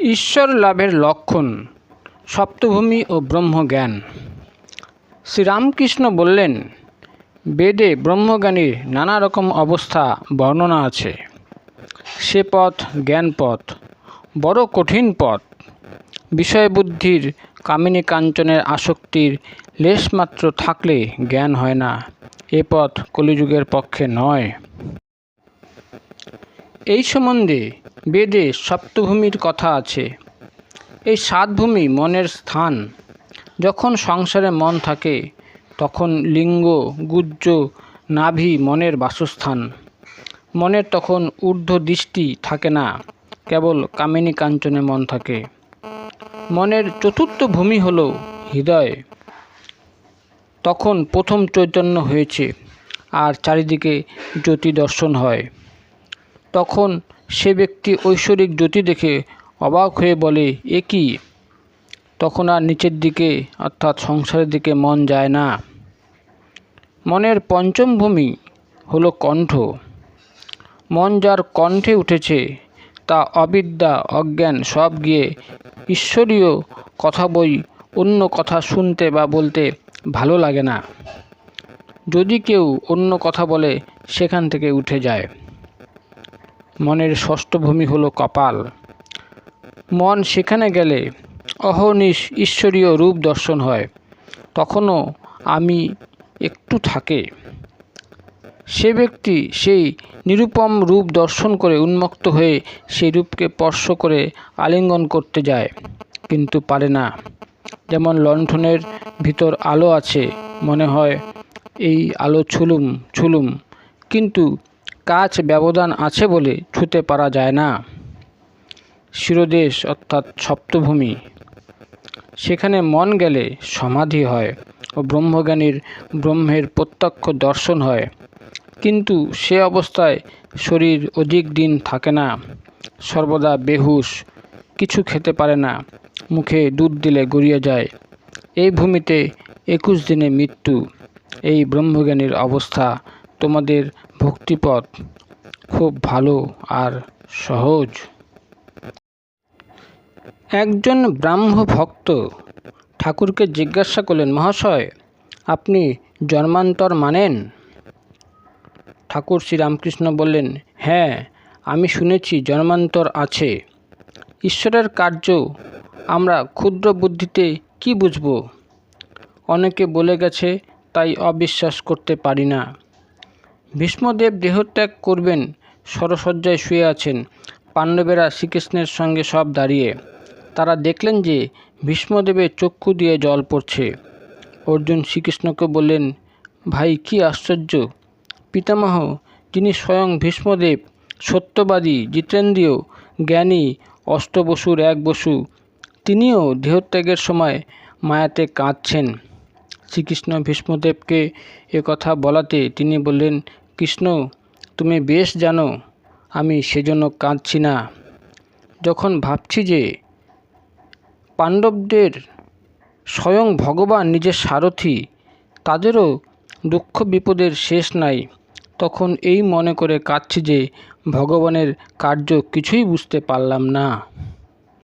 ঈশ্বর লাভের লক্ষণ, সপ্তভূমি ও ব্রহ্মজ্ঞান। শ্রীরামকৃষ্ণ বললেন, বেদে ব্রহ্মজ্ঞানীর নানা রকম অবস্থা বর্ণনা আছে। সে পথ জ্ঞান পথ, বড় কঠিন পথ। বিষয়বুদ্ধির কামিনী কাঞ্চনের আসক্তির লেশমাত্র থাকলে জ্ঞান হয় না, এ পথ কলিযুগের পক্ষে নয়। এই সম্বন্ধে বেদে সপ্তভূমির কথা আছে। এই সাত ভূমি মনের স্থান। যখন সংসারে মন থাকে, তখন লিঙ্গ গুজ্জ নাভি মনের বাসস্থান। মনের তখন ঊর্ধ্ব দৃষ্টি থাকে না, কেবল কামিনী কাঞ্চনে মন থাকে। মনের চতুর্থ ভূমি হল হৃদয়। তখন প্রথম চৈতন্য হয়েছে, আর চারিদিকে জ্যোতি দর্শন হয়। তখন সে ব্যক্তি ঐশ্বরিক জ্যোতি দেখে অবাক হয়ে বলে, এ কি? তখন আর নিচের দিকে, অর্থাৎ সংসারের দিকে মন যায় না। মনের পঞ্চম ভূমি হলো কণ্ঠ। মন যার কণ্ঠে উঠেছে, তা অবিদ্যা, অজ্ঞান সব গিয়ে ঈশ্বরীয় কথা বই, অন্য কথা শুনতে বা বলতে ভালো লাগে না। যদি কেউ অন্য কথা বলে, সেখান থেকে উঠে যায়। মনের ষষ্ঠ ভূমি হলো কপাল। মন সেখানে গেলে অহর্নিশ ঈশ্বরীয় রূপ দর্শন হয়, তখনও আমি একটু থাকে। সে ব্যক্তি সেই নিরুপম রূপ দর্শন করে উন্মুক্ত হয়ে সেই রূপকে স্পর্শ করে আলিঙ্গন করতে যায়, কিন্তু পারে না। যেমন লণ্ঠনের ভিতর আলো আছে, মনে হয় এই আলো ছুলুম ছুলুম, কিন্তু কাছ ব্যবধান আছে বলে ছুতে পারা যায় না। শিরদেশ অর্থাৎ সপ্তভূমি। সেখানে মন গেলে সমাধি হয় ও ব্রহ্মজ্ঞানীর ব্রহ্মের প্রত্যক্ষ দর্শন হয়। কিন্তু সে অবস্থায় শরীর অধিক দিন থাকে না, সর্বদা বেহুশ, কিছু খেতে পারে না, মুখে দুধ দিলে গড়িয়ে যায়। এই ভূমিতে একুশ দিনে মৃত্যু, এই ব্রহ্মজ্ঞানীর অবস্থা তোমাদের ভক্তিপথ খুব ভালো আর সহজ। একজন ব্রাহ্ম ভক্ত ঠাকুরকে জিজ্ঞাসা করলেন, মহাশয়, আপনি জন্মান্তর মানেন? ঠাকুর শ্রীরামকৃষ্ণ বললেন হ্যাঁ আমি শুনেছি জন্মান্তর আছে। ঈশ্বরের কার্য আমরা ক্ষুদ্র বুদ্ধিতে কি বুঝব? অনেকে বলে গেছে, তাই অবিশ্বাস করতে পারি না। ভীষ্মদেব দেহত্যাগ করবেন, সরসজ্জায় শুয়ে আছেন। পাণ্ডবেরা শ্রীকৃষ্ণের সঙ্গে সব দাঁড়িয়ে। তারা দেখলেন যে ভীষ্মদেবের চক্ষু দিয়ে জল পড়ছে। অর্জুন শ্রীকৃষ্ণকে বললেন, ভাই, কি আশ্চর্য! পিতামহ, যিনি স্বয়ং ভীষ্মদেব, সত্যবাদী, জিতেন্দ্রীয়, জ্ঞানী, অষ্টবসুর এক বসু, তিনিও দেহত্যাগের সময় মায়াতে কাঁদছেন। শ্রীকৃষ্ণ ভীষ্মদেবকে কথা বলাতে তিনি বললেন কৃষ্ণ, তুমি বেশ জানো, আমি সেজন্য কাঁদছি না। যখন ভাবছি যে পাণ্ডবদের স্বয়ং ভগবান নিজের সারথি, তাদেরও দুঃখ বিপদের শেষ নাই, তখন এই মনে করে কাঁদছি যে ভগবানের কার্য কিছুই বুঝতে পারলাম না।